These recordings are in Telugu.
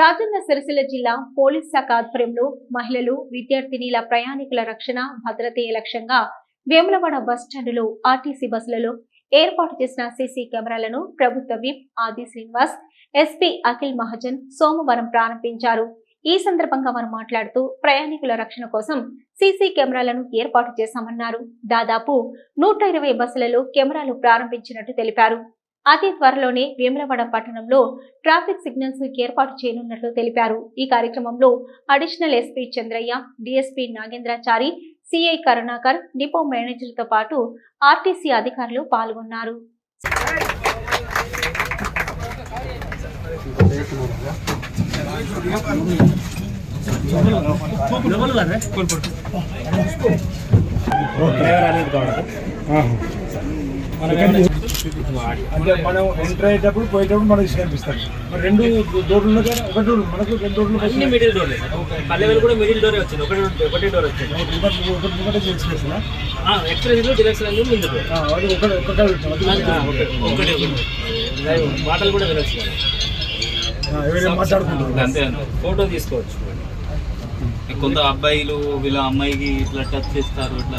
రాజన్న సిరిసిల్ల జిల్లా పోలీస్ శాఖ ఆధ్వర్యంలో మహిళలు విద్యార్థినీల ప్రయాణికుల రక్షణ భద్రతే లక్ష్యంగా వేములవాడ బస్ ఆర్టీసీ బస్సులలో ఏర్పాటు చేసిన సీసీ కెమెరాలను ప్రభుత్వ విప్ ఆది శ్రీనివాస్ ఎస్పీ అఖిల్ మహాజన్ సోమవారం ప్రారంభించారు. ఈ సందర్భంగా వారు మాట్లాడుతూ ప్రయాణికుల రక్షణ కోసం సీసీ కెమెరాలను ఏర్పాటు చేశామన్నారు. దాదాపు నూట ఇరవై బస్సులలో కెమెరాలు ప్రారంభించినట్టు తెలిపారు. అతి త్వరలోనే వేములవాడ పట్టణంలో ట్రాఫిక్ సిగ్నల్స్ ఏర్పాటు చేయనున్నట్లు తెలిపారు. ఈ కార్యక్రమంలో additional SP Chandraiah DSP Nagendrachari CI Karunakar depot మేనేజర్తో పాటు ఆర్టీసీ అధికారులు పాల్గొన్నారు. అంటే మనం ఎంటర్ అయ్యేటప్పుడు పోయేటప్పుడు మనకి కనిపిస్తుంది. మరి రెండు డోర్లు ఒక డోర్ మనకు రెండు డోర్లు అన్ని మిడిల్ డోర్ పల్లెవేలు కూడా మిడిల్ డోరే వచ్చింది. ఒకటి ఒకటే డోర్ వచ్చింది. ఒకటి ఒకటే చేసి చేసిన ఎక్స్ప్రెస్ డిలక్స్ రంగు ముందు door. అది ఒకటి ఒక్కటే పెట్టాం. అది ఆ, ఒకటి ఒకటి ఒకటి. మాటలు కూడా వినొచ్చు అంతే ఫోటో తీసుకోవచ్చు కొంత అబ్బాయిలు వీళ్ళ అమ్మాయికి ఇట్లా టచ్ చేస్తారు ఇట్లా.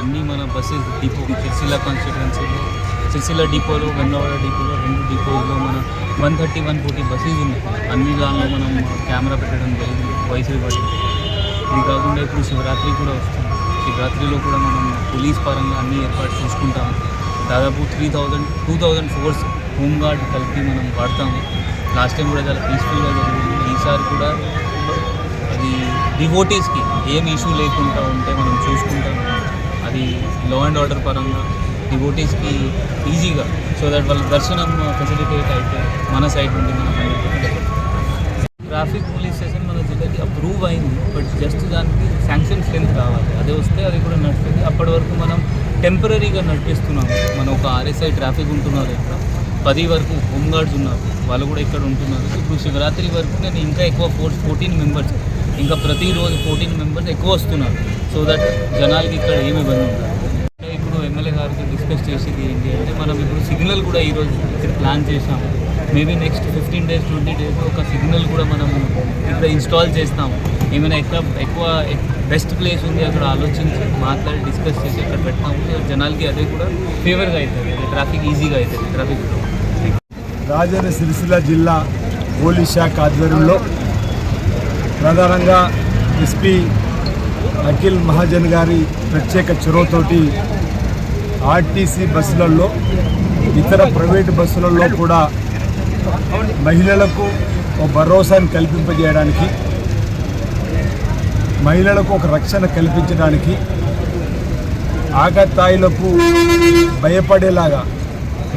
అన్నీ మన బస్సెస్ డిపో సిరిసిల్ల కాన్స్టిట్యున్సీలో సిరిసిల్ల డిపోలో వెన్నవాడ డిపోలో రెండు డిపోలో మన one thirty one forty buses ఉన్నాయి. అన్ని దానిలో మనం కెమెరా పెట్టడం జరిగింది వయసు బట్టి ఇది కాకుండా ఇప్పుడు శివరాత్రి కూడా వస్తుంది. శివరాత్రిలో కూడా మనం పోలీస్ పరంగా అన్ని ఏర్పాటు చూసుకుంటాము. దాదాపు three thousand two thousand force home guard కలిపి మనం వాడతాము. లాస్ట్ టైం కూడా చాలా పీస్ఫుల్గా జరిగింది. ఈసారి కూడా అది డివోటీస్కి ఏం ఇష్యూ లేకుండా ఉంటే మనం చూసుకుంటాము. అది లా అండ్ ఆర్డర్ పరంగా డివోటీస్కి ఈజీగా సో దట్ వాళ్ళ దర్శనం ఫెసిలిటేట్ అయితే మన సైడ్ నుండి మనం ట్రాఫిక్ పోలీస్ స్టేషన్ మన జిల్లాకి అప్రూవ్ అయింది బట్ జస్ట్ దానికి శాంక్షన్ స్ట్రెంత్ కావాలి అదే వస్తే అది కూడా నడుస్తుంది. అప్పటి వరకు మనం టెంపరీగా నడిపిస్తున్నాం మనం ఒక ఆర్ఎస్ఐ ట్రాఫిక్ ఉంటున్నారు ఇక్కడ. పది వరకు హోమ్ గార్డ్స్ ఉన్నారు. వాళ్ళు కూడా ఇక్కడ ఉంటున్నారు. ఇప్పుడు శివరాత్రి వరకు నేను ఇంకా ఎక్కువ ఫోర్ ఫోర్టీన్ మెంబర్స్ ఇంకా ప్రతిరోజు ఫోర్టీన్ మెంబర్స్ ఎక్కువ వస్తున్నారు. సో దట్ జనాలకి ఇక్కడ ఏమి ఇబ్బంది ఉండదు. ఇప్పుడు ఎమ్మెల్యే గారితో డిస్కస్ చేసేది ఏంటి అంటే మనం ఇప్పుడు సిగ్నల్ కూడా ఈరోజు ఇక్కడ ప్లాన్ చేసాము maybe next fifteen days twenty days ఒక సిగ్నల్ కూడా మనం ఇక్కడ ఇన్స్టాల్ చేస్తాం ఏమైనా ఎక్కడ ఎక్కువ బెస్ట్ ప్లేస్ ఉంది అక్కడ ఆలోచించి మాట్లాడి డిస్కస్ చేసి అక్కడ పెడతాము. జనాలకి అదే కూడా ఫేవర్గా అవుతుంది. ట్రాఫిక్ ఈజీగా అవుతుంది ట్రాఫిక్ రాజన్న సిరిసిల్ల జిల్లా పోలీస్ శాఖ ఆధ్వర్యంలో ప్రధానంగా ఎస్పీ అఖిల్ మహాజన్ గారి ప్రత్యేక చొరవతోటి ఆర్టీసీ బస్సులలో ఇతర ప్రైవేటు బస్సులలో కూడా మహిళలకు ఒక భరోసాను కల్పింపజేయడానికి మహిళలకు ఒక రక్షణ కల్పించడానికి ఆగతాయిలకు భయపడేలాగా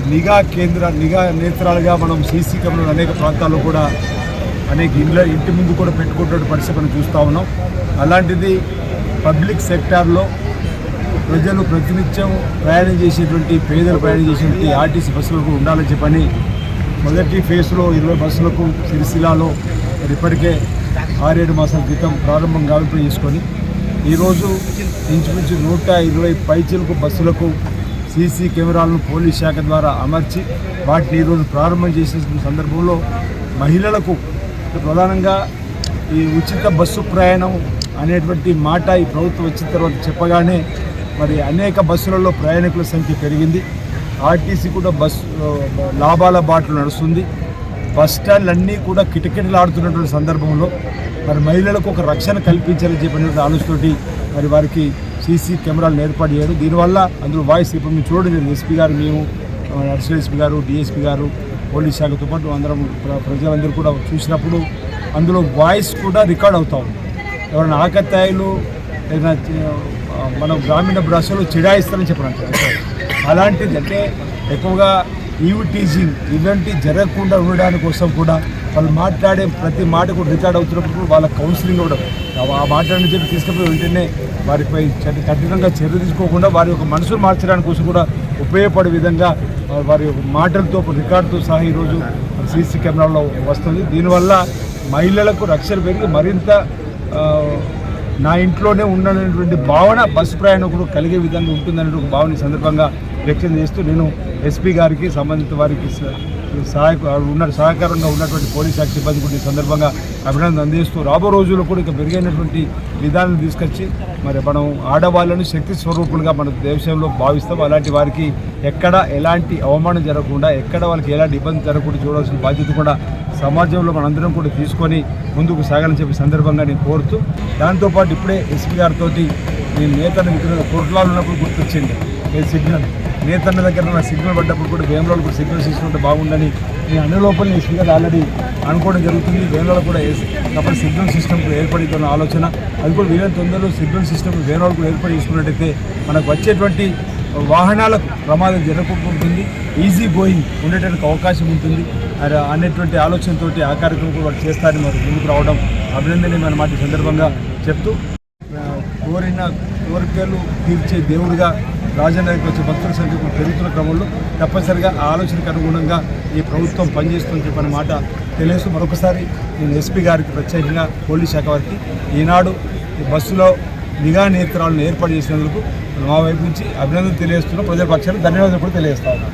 నిఘా కేంద్ర నిఘా నేత్రాలుగా మనం సీసీ కెమెరాలు అనేక ప్రాంతాల్లో కూడా అనేక ఇండ్ల ఇంటి ముందు కూడా పెట్టుకుంటున్న పరిస్థితి మనం చూస్తూ ఉన్నాం. అలాంటిది పబ్లిక్ సెక్టార్లో ప్రజలు ప్రతినిత్యం ప్రయాణం చేసేటువంటి పేదలు ప్రయాణం చేసేటువంటి ఆర్టీసీ బస్సులకు ఉండాలని చెప్పని మొదటి ఫేజ్లో ఇరవై బస్సులకు సిరిసిల్లాలో ఇప్పటికే ఆరేడు మాసాల క్రితం ప్రారంభం గావింపు చేసుకొని ఈరోజు ఇంచుమించు నూట ఇరవై పైచీలకు బస్సులకు సీసీ కెమెరాలను పోలీస్ శాఖ ద్వారా అమర్చి వాటిని ఈరోజు ప్రారంభం చేసిన సందర్భంలో మహిళలకు ప్రధానంగా ఈ ఉచిత బస్సు ప్రయాణం అనేటువంటి మాట ఈ ప్రభుత్వం వచ్చిన తర్వాత చెప్పగానే మరి అనేక బస్సులలో ప్రయాణికుల సంఖ్య పెరిగింది. ఆర్టీసీ కూడా బస్సు లాభాల బాటలు నడుస్తుంది. బస్ స్టాండ్లు అన్నీ కూడా కిటకిటలాడుతున్నటువంటి సందర్భంలో మరి మహిళలకు ఒక రక్షణ కల్పించాలని చెప్పినటువంటి ఆలోచనతోటి మరి వారికి సీసీ కెమెరాలను ఏర్పాటు చేయడం. దీనివల్ల అందులో వాయిస్ ఇప్పుడు మేము చూడడం. జరిగింది ఎస్పీ గారు మేము అడిషనల్ ఎస్పీ గారు డిఎస్పీ గారు పోలీస్ శాఖతో పాటు అందరం ప్రజలందరూ కూడా చూసినప్పుడు అందులో వాయిస్ కూడా రికార్డ్ అవుతా ఉంది. ఎవరైనా ఆకతాయిలు ఏదైనా మనం గ్రామీణ భాషలో చిడాయిస్తారని చెప్పడానికి అలాంటిది అంటే ఎక్కువగా ఈవ్ టీజింగ్ ఇలాంటి జరగకుండా ఉండడానికి కోసం కూడా వాళ్ళు మాట్లాడే ప్రతి మాట కూడా రికార్డ్ అవుతున్నప్పుడు వాళ్ళ కౌన్సిలింగ్ కూడా ఆ మాట్లాడిన చెప్పి తీసుకుపోయి వెంటనే వారిపై కఠినంగా చర్య తీసుకోకుండా వారి యొక్క మనసును మార్చడానికి కోసం కూడా ఉపయోగపడే విధంగా వారి యొక్క మాటలతో రికార్డుతో సహా ఈరోజు సీసీ కెమెరాలో వస్తుంది. దీనివల్ల మహిళలకు రక్షణ పెరిగి మరింత నా ఇంట్లోనే ఉన్నటువంటి భావన బస్సు ప్రయాణకుడు కలిగే విధంగా ఉంటుందనే ఒక భావన సందర్భంగా వ్యక్తం చేస్తూ నేను ఎస్పీ గారికి సంబంధిత వారికి సహాయక ఉన్న సహకారంగా ఉన్నటువంటి పోలీస్ శాఖ సిబ్బంది కూడా ఈ సందర్భంగా అభినందన అందిస్తూ రాబో రోజుల్లో కూడా ఇంకా మెరుగైనటువంటి విధానం తీసుకొచ్చి మరి మనం ఆడవాళ్ళను శక్తి స్వరూపులుగా మన దేశంలో భావిస్తాం. అలాంటి వారికి ఎక్కడ ఎలాంటి అవమానం జరగకుండా ఎక్కడ వాళ్ళకి ఎలాంటి ఇబ్బంది జరగకుండా చూడాల్సిన బాధ్యత కూడా సమాజంలో మనందరం కూడా తీసుకొని ముందుకు సాగాలని చెప్పి సందర్భంగా నేను కోరుతూ దాంతోపాటు ఇప్పుడే ఎస్పీ గారితో నేను నేతను కోట్లాలు ఉన్నప్పుడు గుర్తొచ్చింది. సిగ్నల్? నేతన్న దగ్గర నా సిగ్నల్ పడ్డప్పుడు కూడా వేమలో కూడా సిగ్నల్స్ తీసుకుంటే బాగుందని నేను అన్ని లోపల ఎస్పీ ఆల్రెడీ అనుకోవడం జరుగుతుంది. వేమలో కూడా తప్పని సిగ్నల్ సిస్టమ్ ఏర్పడుతున్న ఆలోచన. అది కూడా వీలైన తొందరలో సిగ్నల్ సిస్టమ్ వేమలో కూడా ఏర్పాటు చేసుకున్నట్టయితే మనకు వచ్చేటువంటి వాహనాలకు ప్రమాదం జరగకుండా ఈజీ గోయింగ్ ఉండేటువంటి అవకాశం ఉంటుంది. అనేటువంటి ఆలోచనతో ఆ కార్యక్రమం కూడా వాళ్ళు చేస్తారని మరి ముందుకు రావడం అభినందనీయమైన మాట సందర్భంగా చెప్తూ కోరిన కోరికలు తీర్చే దేవుడిగా రాజనగర్కి వచ్చే భక్తుల సంఖ్య పెరుగుతున్న క్రమంలో తప్పనిసరిగా ఆ ఆలోచనకు అనుగుణంగా ఈ ప్రభుత్వం పనిచేస్తుందని చెప్పిన మాట తెలియస్తూ మరొకసారి నేను ఎస్పీ గారికి ప్రత్యేకంగా పోలీస్ శాఖ వారికి ఈనాడు ఈ బస్సులో నిఘా నేత్రాలను ఏర్పాటు చేసినందుకు మా వైపు నుంచి అభినందన తెలియజేస్తున్న. ప్రజల పక్షాన్ని ధన్యవాదాలు కూడా తెలియజేస్తా ఉన్నాను